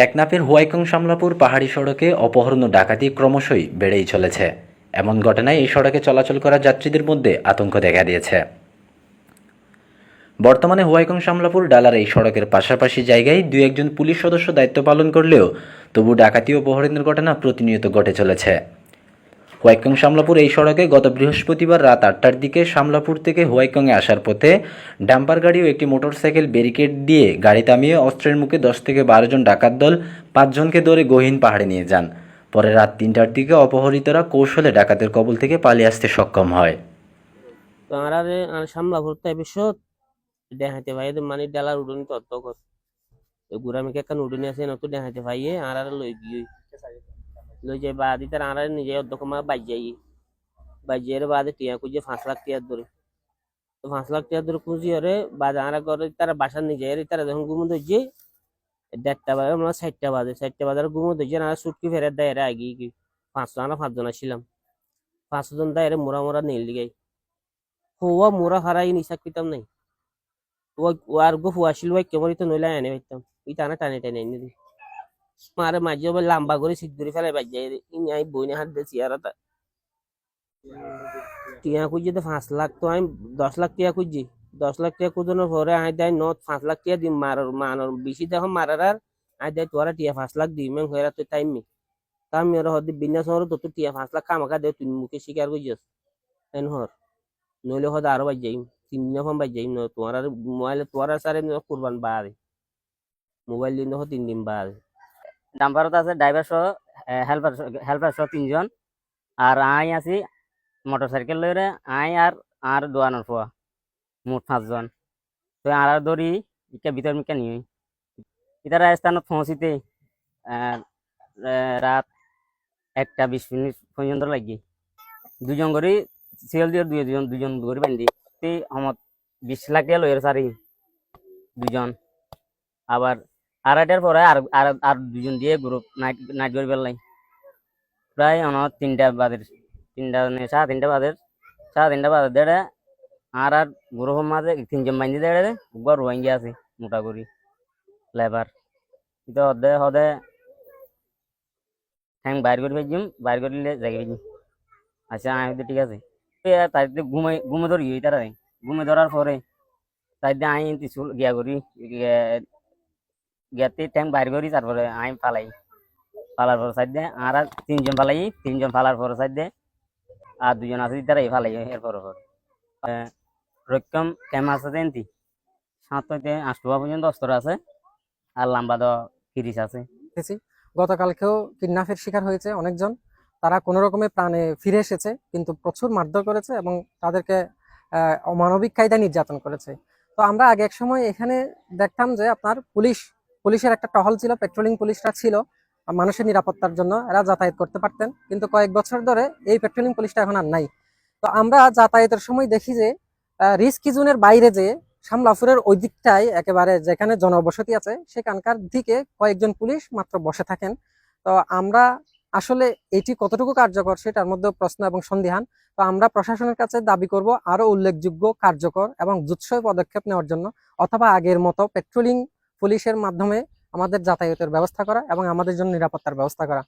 টেকনাফের হুয়াইকং সামলাপুর পাহাড়ি সড়কে অপহরণ ডাকাতি ক্রমশই বেড়েই চলেছে। এমন ঘটনায় এই সড়কে চলাচল করা যাত্রীদের মধ্যে আতঙ্ক দেখা দিয়েছে। বর্তমানে হুয়াইকং সামলাপুর ডালার এই সড়কের পাশাপাশি জায়গায় দু একজন পুলিশ সদস্য দায়িত্ব পালন করলেও তবু ডাকাতি অপহরণের ঘটনা প্রতিনিয়ত ঘটে চলেছে। হোয়াইকং শামলাপুর এই সড়কে গত বৃহস্পতিবার রাত আটটার দিকে শামলাপুর থেকে হোয়াইকংয়ে আসার পথে ডাম্পার গাড়ি ও একটি মোটরসাইকেল ব্যারিকেড দিয়ে গাড়ি থামিয়ে অস্ত্রের মুখে দশ থেকে বারো জন ডাকাত দল পাঁচজনকে ধরে গহীন পাহাড়ে নিয়ে যান। পরে রাত তিনটার দিকে অপহরিতরা কৌশলে ডাকাতের কবল থেকে পালিয়ে আসতে সক্ষম হয়। তো আমরা সামলা ভরতে এপিসোড দেখাইতে ভাই মানে ডালার উডুনি তত্ত্ব গুড়ামিকে একটা উডুনি আছে নতুন দেখাইতে ভাইয়ে আর আর লই গিয়ে। লই যাই বাদি তার আর নিজে অধ্যক্ষ মা বাজ যাই বাজ যাই বাদে টিয়া খুঁজে পাঁচ লাখ টিয়ার ধরে তো পাঁচ লাখ টিয়ার ধরে খুঁজি হরে বাদ আর করে তারা বাসার নিজে এর তারা যখন ঘুমো ধরছে দেড়টা বাজে আমরা চারটা বাজে চারটা বাজার ঘুমো ধরছে আর সুটকি ফেরার দেয় এরা আগে কি পাঁচশো আমরা পাঁচজন ছিলাম পাঁচজন দেয় এরা মোরা মোরা নীল দিগাই হওয়া মোরা হারাই নিশাক পিতাম নাই ও আর গো ফুয়াশিল ভাই কেমন তো নইলে এনে পাইতাম ই টানা টানে টানে এনে দি মারে মাঝে আবার লাম্বা করে সিট করে ফেলে বাজ। যায় ইনি আই বইনে হাত দিয়েছি আর টিয়া খুঁজছি তো পাঁচ লাখ তো আমি দশ লাখ টিয়া খুঁজছি দশ লাখ টিয়া খুঁজানোর পরে আই দেয় ন, পাঁচ লাখ টিয়া দিম মারার মানার বেশি দেখো মারার আর আই দেয় তোরা টিয়া পাঁচ লাখ দিই মেং হয়ে তো টাইম মি। তা আমি ওরা হদি বিন্যাস হর তো টিয়া পাঁচ লাখ কামাকা দেয় তুই মুখে শিকার করছিস এন হর। নইলে হয়তো আরও বাজ যাই তিন দিন ফোন বাজ যাই ন তোমার মোবাইলে তোমার সারে কুরবান বাদ মোবাইল দিন দেখো তিন দিন বাদ ডাম্পারত আছে ড্রাইভার সহ হেল্পার হেল্পার সহ তিনজন। আর আই আছি মোটর সাইকেল লইরে, আই আর আর দোয়ানোর পোয়া, মোট পাঁচজন। তো আর আর দড়ি ইকা ভিতর মিকা নিয়ে। ইতারা স্থানত পৌঁছিতে রাত একটা বিশ মিনিট পর্যন্ত লাগি। দুজন করে সিএল দিয়ে দুই দুজন দুজন করে বান্ধি তে আমার বিশ লাখ টাকা লইয়ের সারি দুজন। আবার আড়াইটার পরে আর আর দুজন দিয়ে গ্রুপ নাইট নাইট করে পেলাই প্রায় আমার তিনটা বাদের তিনটা মানে সাড়ে তিনটা বাদের সাড়ে তিনটা বাদের দেড়ে আর আর গ্রুপের মাঝে তিনজন বাইন্দি দেড়ে একবার রোহিঙ্গি আছে মোটা করি লেবার। কিন্তু হদে হদে ঠ্যাং বাইর করে ফেলছিম, বাইর করলে জায়গা ফেলছিম। আচ্ছা আমি তো ঠিক আছে। তাই ঘুমে ঘুমে ধরি তারা ঘুমে ধরার পরে তাই দিয়ে আই চুল গিয়া করি গেতে ট্যাং বাইর করি, তারপরে আমি পালাই পালার পর সাইড দিয়ে আর তিনজন পালাই তিনজন পালার পর সাইড দিয়ে আর দুজন আছে তারাই পালাই এরপর পর রক্ষম ক্যাম আছে তেনতি সাত হইতে আটটা পর্যন্ত অস্ত্র আছে আর লম্বা তো তিরিশ আছে। গতকালকেও কিডন্যাপের শিকার হয়েছে অনেকজন। তারা কোনো রকমে প্রাণে ফিরে এসেছে, কিন্তু প্রচুর মারধর করেছে এবং তাদেরকে অমানবিক কায়দায় নির্যাতন করেছে। তো আমরা আগে এক সময় এখানে দেখতাম যে আপনার পুলিশ পুলিশের একটা টহল ছিল পেট্রোলিং পুলিশরা ছিল মানুষের নিরাপত্তার জন্য এরা যাতায়াত করতে পারতেন। কিন্তু কয়েক বছর ধরে এই পেট্রোলিং পুলিশটা এখন আর নাই। তো আমরা যাতায়াতের সময় দেখি যে রিস্কি জোনের বাইরে যে শামলাফুরের ওই দিকটায় একেবারে যেখানে জনবসতি আছে, সেখানকার দিকে কয়েকজন পুলিশ মাত্র বসে থাকেন। তো আমরা আসলে এটি কতটুকু কার্যকর সেটার মধ্যে প্রশ্ন এবং সন্দিহান। তো আমরা প্রশাসনের কাছে দাবি করব আরও উল্লেখযোগ্য, কার্যকর এবং জুৎসয় পদক্ষেপ নেওয়ার জন্য, অথবা আগের মতো পেট্রোলিং পুলিশের মাধ্যমে আমাদের যাতায়াতের ব্যবস্থা করা এবং আমাদের জন্য নিরাপত্তার ব্যবস্থা করা।